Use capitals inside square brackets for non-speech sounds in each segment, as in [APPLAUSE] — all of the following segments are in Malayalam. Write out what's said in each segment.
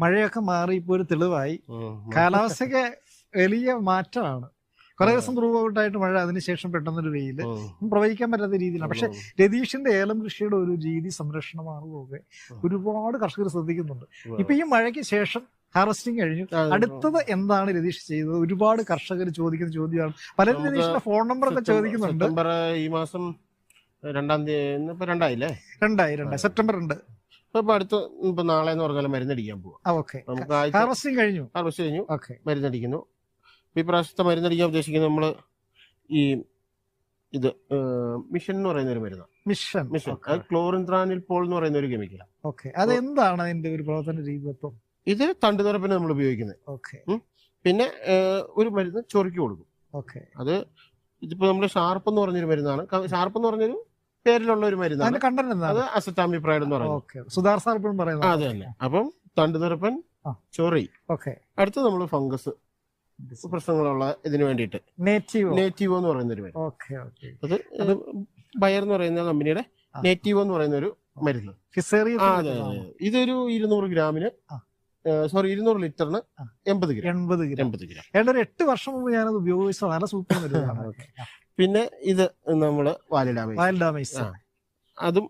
മഴയൊക്കെ മാറി ഇപ്പൊ ഒരു തെളിവായി. കാലാവസ്ഥയ്ക്ക് വലിയ മാറ്റമാണ്. കുറെ ദിവസം ത്രൂ ഔട്ടായിട്ട് മഴ അതിനുശേഷം പെട്ടെന്നൊരു വെയിൽ. പ്രവഹിക്കാൻ പറ്റാത്ത രീതിയിലാണ്. പക്ഷെ രതീഷിന്റെ ഏലം കൃഷിയുടെ ഒരു രീതി സംരക്ഷണമാർഗമൊക്കെ ഒരുപാട് കർഷകർ ശ്രദ്ധിക്കുന്നുണ്ട്. ഇപ്പൊ ഈ മഴയ്ക്ക് ശേഷം ഹാർവസ്റ്റിംഗ് കഴിഞ്ഞു. അടുത്തത് എന്താണ് രതീഷ് ചെയ്തത് ഒരുപാട് കർഷകർ ചോദിക്കുന്ന ചോദ്യമാണ്. പലരും രതീഷിന്റെ ഫോൺ നമ്പർ ഒക്കെ ചോദിക്കുന്നുണ്ട്. ഈ മാസം രണ്ടാം തീയതി രണ്ടായില്ലേ? രണ്ടായി രണ്ടായി. സെപ്റ്റംബർ രണ്ട്. ഇപ്പൊ അടുത്ത ഇപ്പൊ നാളെ എന്ന് പറഞ്ഞാൽ മരുന്നടിക്കാൻ പോവാം. നമുക്ക് ഹാർവസ്റ്റിംഗ് കഴിഞ്ഞു? ഹാർവസ്റ്റ് കഴിഞ്ഞു. മരുന്നടിക്കുന്നു. ഇപ്പൊ ഈ പ്രാവശ്യത്തെ മരുന്നടിക്കാൻ ഉദ്ദേശിക്കുന്നത് നമ്മൾ ഈ ഇത് മിഷൻ എന്ന് പറയുന്ന ഒരു മരുന്നാണ് മിഷൻ. മിഷൻ. അത് ക്ലോറിൻത്രാനിൽ പോൾ എന്ന് പറയുന്ന ഒരു കെമിക്കലാണ് ഓക്കെ. അത് എന്താണ് അതിന്റെ ഒരു പ്രവർത്തന രീതി ഇത് തണ്ടുതുറപ്പിന് നമ്മൾ ഉപയോഗിക്കുന്നത്. ഓക്കെ. പിന്നെ ഒരു മരുന്ന് ചൊറുക്കി കൊടുക്കും. ഓക്കെ. അത് ഇതിപ്പോ നമ്മൾ ഷാർപ്പ് എന്ന് പറഞ്ഞൊരു മരുന്നാണ്. ഷാർപ്പ് എന്ന് പറഞ്ഞൊരു പേരിലുള്ള ഒരു മരുന്നാണ് അതിന്റെ അത് അസറ്റാമിപ്രൈഡ് എന്ന് പറയുന്നത്. ഓക്കെ. സുധാർ സാർ ഇപ്പോഴും ആ, പറയുന്നത് അത് തന്നെ അപ്പം തണ്ടു നിറപ്പൻ ചോറി. ഓക്കെ. അടുത്ത് നമ്മൾ ഫംഗസ്. പ്രശ്നങ്ങളുള്ള ഇതിന് വേണ്ടിയിട്ട്. നേറ്റീവ്? നേറ്റീവോ എന്ന് പറയുന്ന ഒരു മരുന്ന്. Okay okay. അത് ബയർ എന്ന് പറയുന്ന കമ്പനിയുടെ നേറ്റീവ് എന്ന് പറയുന്ന ഒരു മരുന്ന്. അതെ അതെ. ഇതൊരു ഇരുന്നൂറ് ഗ്രാമിന് സോറി ഇരുന്നൂറ് ലിറ്ററിന്. എൺപത് ഗ്രാം. എൺപത് ഗ്രാം. എൺപത് ഗ്രാം. ഏതാണ്ട് ഒരു എട്ട് വർഷം മുമ്പ് ഞാനത് ഉപയോഗിച്ചത് നല്ല സൂപ്പർ മരുന്നാണ്. [LAUGHS] പിന്നെ ഇത് നമ്മൾ വാലിഡാമൈസ്. അതും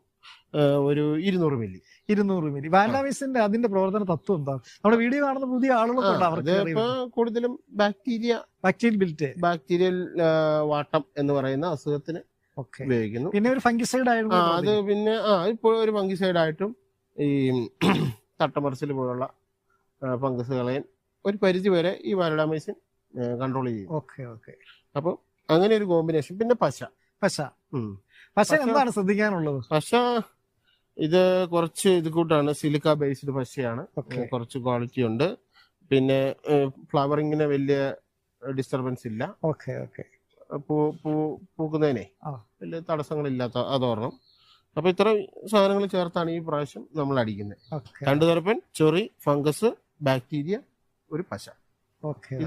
ഒരു ഇരുന്നൂറ് മില്ലി. ഇരുന്നൂറ് മില്ലി. വാലഡാമൈസിന്റെ അതിന്റെ പ്രവർത്തന തത്വം എന്താ? നമ്മുടെ വീഡിയോ കാണുന്ന പുതിയ ആളുകളൊക്കെ കൂടുതലും ബാക്ടീരിയ ബാക്ടീരിയൽ ബിൽറ്റ് ബാക്ടീരിയൽ വാട്ടം എന്ന് പറയുന്ന അസുഖത്തിന് ഉപയോഗിക്കുന്നു. പിന്നെ ഒരു ഫംഗിസൈഡ് ആയിരുന്നു അത് പിന്നെ ആ ഇപ്പോൾ ഒരു ഫംഗിസൈഡ് ആയിട്ടും ഈ [CLEARS THROAT] തട്ടമറിച്ചിൽ പോലുള്ള ഫംഗസുകളെയും ഒരു പരിധി വരെ ഈ വാലഡാമൈസിൻ കൺട്രോൾ ചെയ്യും. Okay okay. അപ്പോൾ അങ്ങനെ ഒരു കോമ്പിനേഷൻ പിന്നെ പശ. പശ. പശ എന്താണ് ശ്രദ്ധിക്കാനുള്ളത്? പശ ഇത് കുറച്ച് ഇത് കൂട്ടാണ് സിലിക്ക ബേസ്ഡ് പശയാണ് കുറച്ച് ക്വാളിറ്റി ഉണ്ട്. പിന്നെ ഫ്ലവറിങ്ങിന് വലിയ ഡിസ്റ്റർബൻസ് ഇല്ല. ഓക്കെ ഓക്കെ പൂ പൂ പൂക്കുന്നതിനെ വലിയ തടസ്സങ്ങളില്ലാത്ത അതോർണം. അപ്പൊ ഇത്ര സാധനങ്ങൾ ചേർത്താണ് ഈ പ്രാവശ്യം നമ്മൾ അടിക്കുന്നത്. രണ്ടു തരപ്പൻ ചെറി ഫംഗസ് ബാക്ടീരിയ ഒരു പശ.